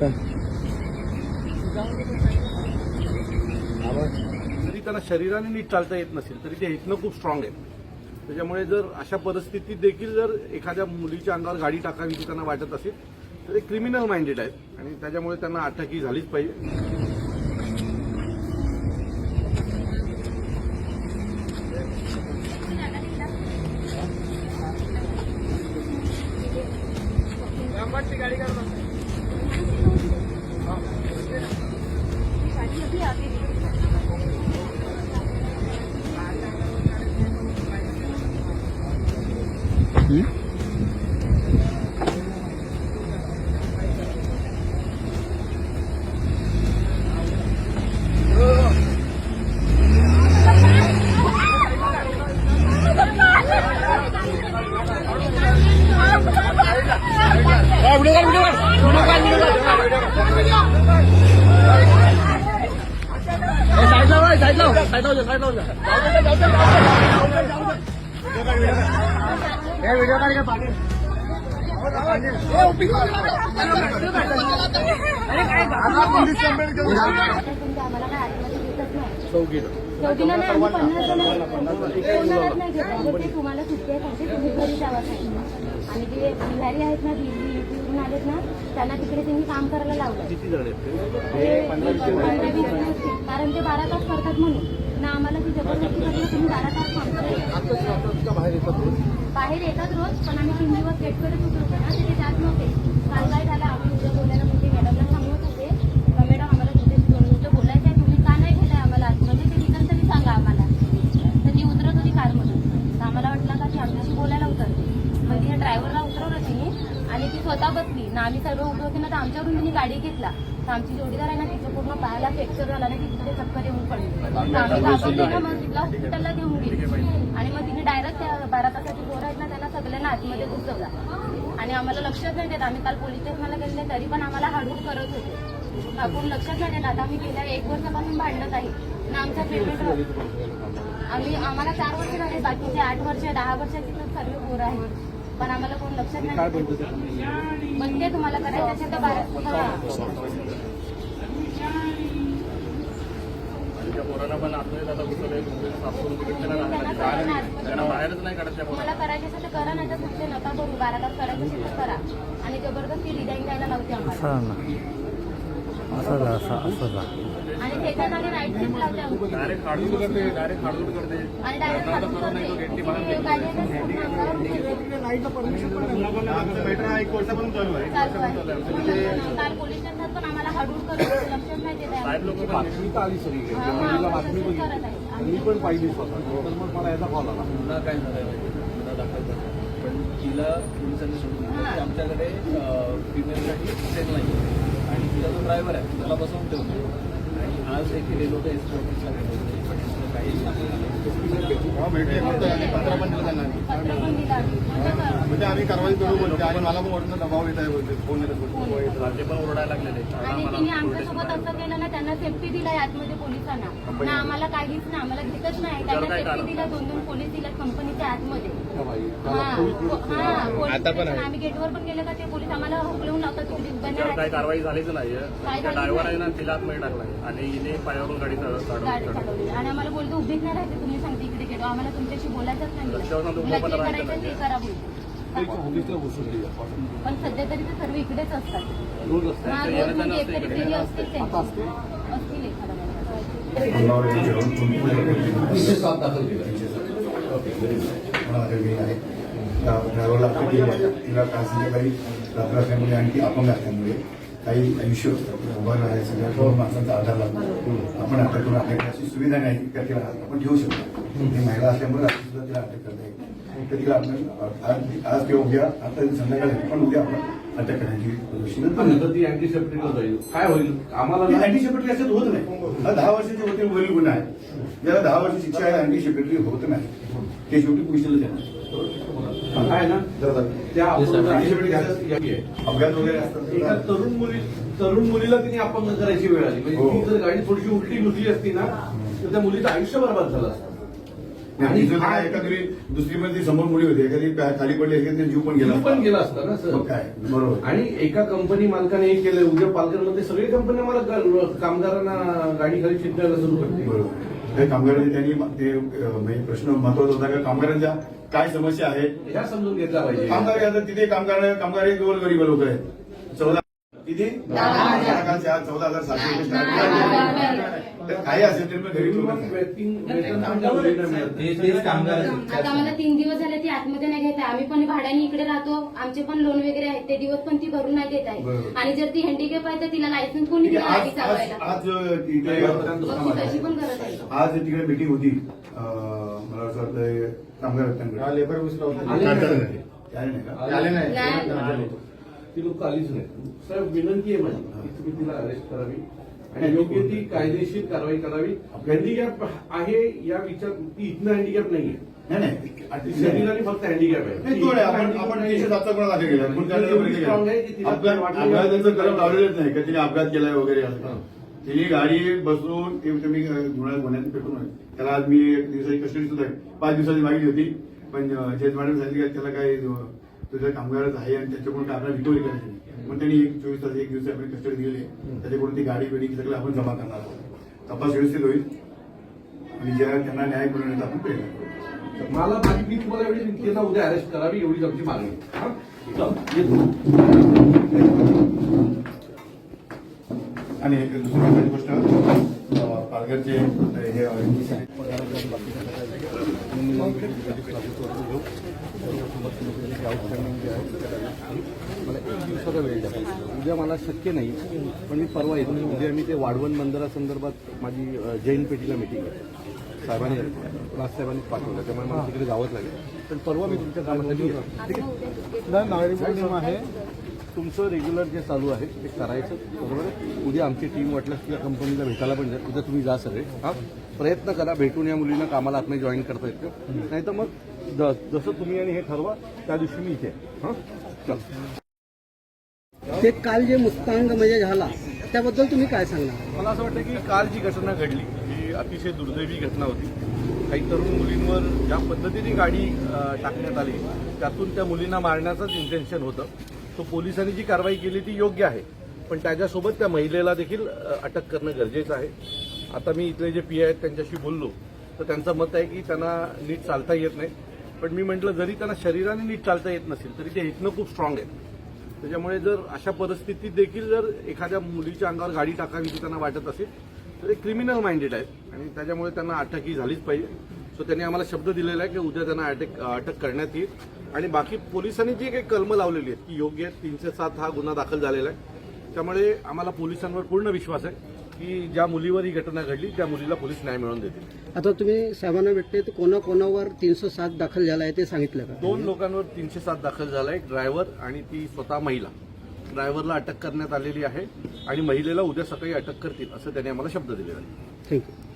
जरी त्यांना शरीराने नीट चालता येत नसेल तरी ते हेतनं खूप स्ट्रॉंग आहे त्याच्यामुळे जर अशा परिस्थितीत देखील जर एखाद्या मुलीच्या अंगावर गाडी टाकावी त्यांना वाटत असेल तर ते क्रिमिनल माइंडेड आहेत. आणि त्याच्यामुळे त्यांना अटकही झालीच पाहिजे. आम्हाला काय चौकीला नाही आम्ही पन्नास जण कोणालाच नाही ते तुम्हाला सुट्टी आहे सांगते तुम्ही घरी जावा सांगितलं आणि जे आहेत ना बिहारी आलेत ना त्यांना तिकडे त्यांनी काम करायला लावलं कारण ते बारा तास करतात म्हणून आम्हाला ती जबरदस्ती करली तुम्ही बारा तास काम बाहेर येतात रोज? बाहेर येतात रोज पण आम्ही तीन दिवस गेटकडेच उतरतो ना तिथे जात नव्हते. काल काय झालं आम्ही उद्या बोलायला म्हणजे मॅडमला सांगत होते. का मॅडम आम्हाला तुमच्याशी दोन मिनिटं बोलायचं आहे तुम्ही का नाही गेलाय आम्हाला? आतमध्ये ते रिटर्न तरी सांगा आम्हाला. तर ती उतरत होती कारमधून तर आम्हाला वाटलं का ती आमच्याशी बोलायला उतरते मग तिने ड्रायव्हरला उतरवलं तिने आणि ती स्वतः बसली. ना आम्ही सर्व उभे होते ना तर आमच्याकडून तिने गाडी घेतला. तर आमची जोडीदार आहे ना तिच्या पूर्ण पायाला फ्रॅक्चर झाला ना ती तिला हॉस्पिटलला घेऊन गेली. आणि मग तिने डायरेक्ट बारा तासाची पोरं आहेत ना त्यांना सगळ्यांना आतमध्ये घुसवला. आणि आम्हाला लक्षात नाही देत. आम्ही काल पोलीस स्टेशनला गेले तरी पण आम्हाला हाडून करत होते. आपण लक्षात नाही देत. आता आम्ही गेल्या एक वर्षापासून भांडत आहे. ना आमचा पेमेंट आम्ही आम्हाला चार वर्ष झाले बाकीचे आठ वर्ष दहा वर्षाची तर सर्व पोरं आहेत. पण आम्हाला कोण लक्षात नाही. पण ते तुम्हाला करायचं असेल तर बारा हा. आणि त्या पोरांना पण आतमध्ये आता घुसवलंय साफ करून तिकडे त्याला राहणार नाही. त्यांना बाहेरच नाही काढत त्या तुम्हाला करायचे असेल तर करा नाही तर कुठले नका करू. बारा तास करायचे असेल तर करा. आणि जबरदस्ती डिझाईन द्यायला लावते आम्हाला. असं जा असं असं जा. आणि शिफ्ट. डायरेक्ट हाडून करते डायरेक्ट हाडून करते. आणि डायरेक्ट करते काल पोलीस स्टेशनात पण आम्हाला करत लक्षात नाही देत लोक बातमी तर आली सगळी हा, हा, बातमी बघितली. मी पण पाहिली स्वतः. तर मग मला याचा कॉल आला. गुन्हा काय आहे? गुन्हा दाखल झाला पण तिला पोलिसांनी सोडून दिलं की आमच्याकडे फिमेलसाठी सेल नाही आणि तिला जो ड्रायव्हर आहे त्याला बसवून ठेवतो आज एक गेलो होतो एस ऑफिसला. म्हणजे आम्ही कारवाई करू बोलतो. आणि मला पण वाटतं दबाव येत आहे बोलते. फोन येत राज्य पण ओरडायला लागलेले आणि तिने आमच्यासोबत असं केलं ना त्यांना सेफ्टी दिला आतमध्ये पोलिसांना. ना आम्हाला काहीच नाही. आम्हाला घेतच नाही. त्यांना सेफ्टी दिला दोन दोन पोलीस दिला कंपनीच्या आतमध्ये. हा हा, आम्ही गेटवर पण गेलो का ते पोलीस आम्हाला हुकलवून लावतात तिकडे उभ्या नाही काही राहायचं. कारवाई झालीच काय झाली ड्रायव्हर आहे नाही. ना तिला आतमध्ये टाकलाय आणि हिने पायावरून गाडी चालवली. आणि आम्हाला बोलतो उभीच नाही राहायचं तुम्ही सांगते इकडे गेलो. आम्हाला तुमच्याशी बोलायचंच नाही. पण करायचं करा बोलतो. सध्या तरी ते सर्व इकडेच असतात. रोज असते हा, येणं ड्रायव्हरला अटक केली आहे तिला काल संध्याकाळी रात्र असल्यामुळे आणि ती अपंग असल्यामुळे काही आयुष्य उभं राहायचं सगळ्या दोन माणसांचा आधार लागतो. आपण अटक करून आपल्याकडे अशी सुविधा नाही की तिला आपण ठेवू शकतो. ती महिला असल्यामुळे आपण सुद्धा तिला अटक करता येईल तर तिला आपण आज आज किंवा उद्या आता संध्याकाळी पण उद्या आपण अटक करण्याची अँटी जाईल. काय होईल? आम्हाला अँटी सेक्रेटरी असं होत नाही. हा दहा वर्षाची होते वरील गुन्हा आहे. ज्याला दहा वर्ष शिक्षा आहे अँटी सेक्रेटरी होत नाही. ते शेवटी पोलिसाला देणार. काय ना त्या. अपघात वगैरे एका तरुण मुली तरुण मुलीला तिने अपंग करायची वेळ आली. म्हणजे हो. ती जर गाडी थोडीशी उलटी घुसली असती ना तर त्या मुलीचं आयुष्य बरबाद झालं असतं. आणि हा- एखादी दुसरी पण ती समोर मुली होती एखादी खाली पडली एखादी जीव पण गेला जीव पण. गेला असता ना सर. काय? बरोबर. आणि एका कंपनी मालकाने हे केलंय उद्या पालघरमध्ये सगळी कंपनी मला कामगारांना गाडी खाली चिंतायला सुरू करते बरोबर. त्या कामगारांनी त्यांनी ते म्हणजे प्रश्न महत्त्वाचा होता का कामगारांच्या काय समस्या आहेत ह्या समजून घेतल्या पाहिजे. कामगार आता तिथे कामगार कामगार एक गोर गरीब लोक आहेत. चौदा किती? चौदा हजार सातशे काही असेल तरी नाही. आता आम्हाला तीन दिवस झाले ती आतमध्ये नाही घेत. आहे आम्ही पण भाड्याने इकडे राहतो. आमचे पण लोन वगैरे आहेत. ते दिवस पण ती भरून नाही देत आहे. आणि जर ती हँडिकॅप आहे तर तिला लायसन्स कोणी दिलं आज आज तशी पण करत आहे. तिकडे मिटिंग होती. अं, मला असं वाटतं कामगार लेबर आले नाही. ती लोक आलीच नाही साहेब विनंती आहे माझी की तुम्ही तिला अरेस्ट करावी आणि योग्य ती कायदेशीर कारवाई करावी. हँडिकॅप आहे या विचार ती इथनं हँडिकॅप नाहीये. नाही शरीराने फक्त हँडिकॅप आहे. नाही. आपण अपघात वाटलं अपघात की- त्यांचं कलम लावलेलंच नाही का तिने अपघात केलाय वगैरे हां. तिने गाडी बसून ते तुम्ही गुन्हा गुन्ह्यात पेटून. त्याला आज मी एक दिवसाची कस्टडी सुद्धा. पाच दिवसाची मागणी होती. पण जज मॅडम सांगितलं की त्याला काय तुझं कामगारच आहे आणि त्याच्याकडून आपल्याला रिकव्हरी करायची नाही. मग त्यांनी एक चोवीस तास एक दिवस आपली कस्टडी दिली आहे. त्याच्याकडून ती गाडी बिडी सगळं आपण जमा करणार आहोत तपास व्यवस्थित होईल आणि ज्या त्यांना न्याय मिळून येतो आपण प्रयत्न करू मला माझी मी तुम्हाला एवढी विनंती आहे ना उद्या अरेस्ट करावी एवढीच आमची मागणी. हां? आणि एक दुसरी महत्वाची गोष्ट पालघरचे हे मला एक दिवसाचा वेळ द्या उद्या मला शक्य नाही पण मी परवा येतो. उद्या मी ते वाढवण बंदरासंदर्भात माझी जैन पेठीला मिटिंग आहे. साहेबांनी राजसाहेबांनी पाठवलं त्यामुळे मला तिकडे जावंच लागेल. पण परवा मी तुमच्या कामासाठी आहे. तुमचं रेग्युलर जे चालू आहे ते करायचं बरोबर आहे? उद्या आमची टीम वाटल्यास तुझ्या कंपनीला भेटायला पण जाईल उद्या तुम्ही जा सगळे हा? प्रयत्न करा भेटून या मुलींना कामाला आतमध्ये जॉईन करता येतं नाही. तर मग ज- जसं तुम्ही आणि हे ठरवा त्या दिवशी मी इथे. हां? चल. ते काल जे मुक्तांग म्हणजे झाला त्याबद्दल तुम्ही काय सांगणार? मला असं वाटतं की काल जी घटना घडली ही अतिशय दुर्दैवी घटना होती. काही तरुण मुलींवर ज्या पद्धतीने गाडी टाकण्यात आली त्यातून त्या मुलींना मारण्याचंच इंटेन्शन होतं. तो पोलिसांनी जी कारवाई केली ती योग्य आहे. पण त्याच्यासोबत त्या महिलेला देखील अटक करणं गरजेचं आहे. आता मी इथले जे पी आहेत त्यांच्याशी बोललो तर त्यांचं मत आहे की त्यांना नीट चालता येत नाही. पण मी म्हटलं जरी त्यांना शरीराने नीट चालता येत नसेल तरी ते इथनं खूप स्ट्रॉंग आहेत. त्याच्यामुळे जर अशा परिस्थितीत देखील जर एखाद्या मुलीच्या अंगावर गाडी टाकावी की त्यांना वाटत असेल तर ते क्रिमिनल माइंडेड आहेत. आणि त्याच्यामुळे त्यांना अटक ही झालीच पाहिजे. सो त्यांनी आम्हाला शब्द दिलेला आहे की उद्या त्यांना अटक अटक करण्यात येईल. आणि बाकी पोलिसांनी जी काही कलमं लावलेली आहेत ती योग्य आहेत तीनशे सात हा गुन्हा दाखल झालेला आहे. त्यामुळे आम्हाला पोलिसांवर पूर्ण विश्वास आहे की ज्या मुलीवर ही घटना घडली त्या मुलीला पोलीस न्याय मिळवून देतील. आता तुम्ही साहेबांना भेटले तर कोणा कोणावर तीनशे सात दाखल झाला आहे ते सांगितलं का? दोन लोकांवर तीनशे सात दाखल झाला आहे ड्रायव्हर आणि ती स्वतः महिला. ड्रायव्हरला अटक करण्यात आलेली आहे आणि महिलेला उद्या सकाळी अटक करतील असं त्यांनी आम्हाला शब्द दिलेला आहे. थँक्यू.